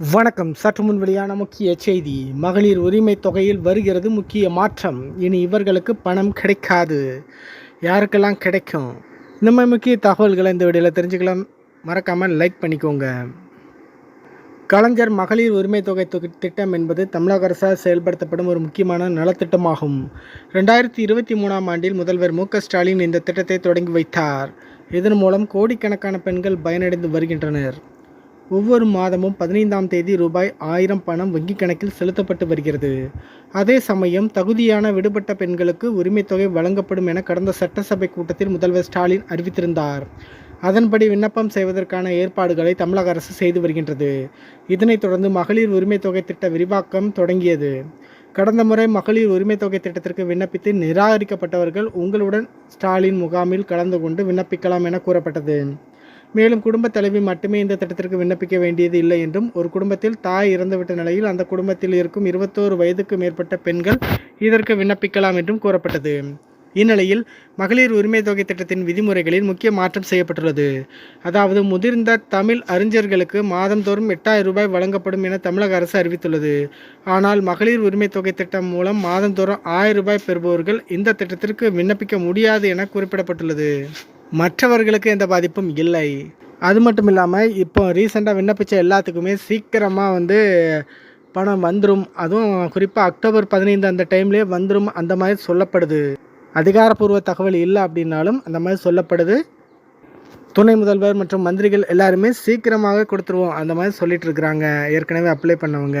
வணக்கம். சற்று முன் வெளியான முக்கிய செய்தி. மகளிர் உரிமை தொகையில் வருகிறது முக்கிய மாற்றம். இனி இவர்களுக்கு பணம் கிடைக்காது. யாருக்கெல்லாம் கிடைக்கும்? இந்த மாதிரி முக்கிய தகவல்களை இந்த வீடியோவில் தெரிஞ்சுக்கலாம். மறக்காமல் லைக் பண்ணிக்கோங்க. கலைஞர் மகளிர் உரிமை தொகை தொகை திட்டம் என்பது தமிழக அரசால் செயல்படுத்தப்படும் ஒரு முக்கியமான நலத்திட்டமாகும். ரெண்டாயிரத்தி இருபத்தி மூணாம் ஆண்டில் முதல்வர் மு ஸ்டாலின் இந்த திட்டத்தை தொடங்கி வைத்தார். இதன் மூலம் கோடிக்கணக்கான பெண்கள் பயனடைந்து வருகின்றனர். ஒவ்வொரு மாதமும் பதினைந்தாம் தேதி ரூபாய் ஆயிரம் பணம் வங்கிக் கணக்கில் செலுத்தப்பட்டு வருகிறது. அதே சமயம் தகுதியான விடுபட்ட பெண்களுக்கு உரிமைத்தொகை வழங்கப்படும் என கடந்த சட்டசபை கூட்டத்தில் முதல்வர் ஸ்டாலின் அறிவித்திருந்தார். அதன்படி விண்ணப்பம் செய்வதற்கான ஏற்பாடுகளை தமிழக அரசு செய்து வருகின்றது. இதனைத் தொடர்ந்து மகளிர் உரிமை தொகை திட்ட விரிவாக்கம் தொடங்கியது. கடந்த முறை மகளிர் உரிமை தொகை திட்டத்திற்கு விண்ணப்பித்து நிராகரிக்கப்பட்டவர்கள் உங்களுடன் ஸ்டாலின் முகாமில் கலந்து கொண்டு விண்ணப்பிக்கலாம் என கூறப்பட்டது. மேலும் குடும்பத் தலைவி மட்டுமே இந்த திட்டத்திற்கு விண்ணப்பிக்க வேண்டியது இல்லை என்றும் ஒரு குடும்பத்தில் தாய் இறந்துவிட்ட நிலையில் அந்த குடும்பத்தில் இருக்கும் இருபத்தோரு வயதுக்கு மேற்பட்ட பெண்கள் இதற்கு விண்ணப்பிக்கலாம் என்றும் கூறப்பட்டது. இந்நிலையில் மகளிர் உரிமை தொகை திட்டத்தின் விதிமுறைகளில் முக்கிய மாற்றம் செய்யப்பட்டுள்ளது. அதாவது முதிர்ந்த தமிழ் அறிஞர்களுக்கு மாதந்தோறும் எட்டாயிரம் ரூபாய் வழங்கப்படும் என தமிழக அரசு அறிவித்துள்ளது. ஆனால் மகளிர் உரிமை தொகை திட்டம் மூலம் மாதந்தோறும் ஆயிரம் ரூபாய் பெறுபவர்கள் இந்த திட்டத்திற்கு விண்ணப்பிக்க முடியாது என குறிப்பிடப்பட்டுள்ளது. மற்றவர்களுக்கு எந்த பாதிப்பும் இல்லை. அது மட்டும் இல்லாமல் இப்போ ரீசெண்டாக விண்ணப்பித்த எல்லாத்துக்குமே சீக்கிரமாக வந்து பணம் வந்துடும் அதுவும் குறிப்பாக அக்டோபர் பதினைந்து அந்த டைம்லேயே வந்துடும் அந்த மாதிரி சொல்லப்படுது. அதிகாரப்பூர்வ தகவல் இல்லை அப்படின்னாலும் அந்த மாதிரி சொல்லப்படுது. துணை முதல்வர் மற்றும் மந்திரிகள் எல்லாருமே சீக்கிரமாக கொடுத்துருவோம் அந்த மாதிரி சொல்லிட்டு இருக்கிறாங்க. ஏற்கனவே அப்ளை பண்ணவங்க.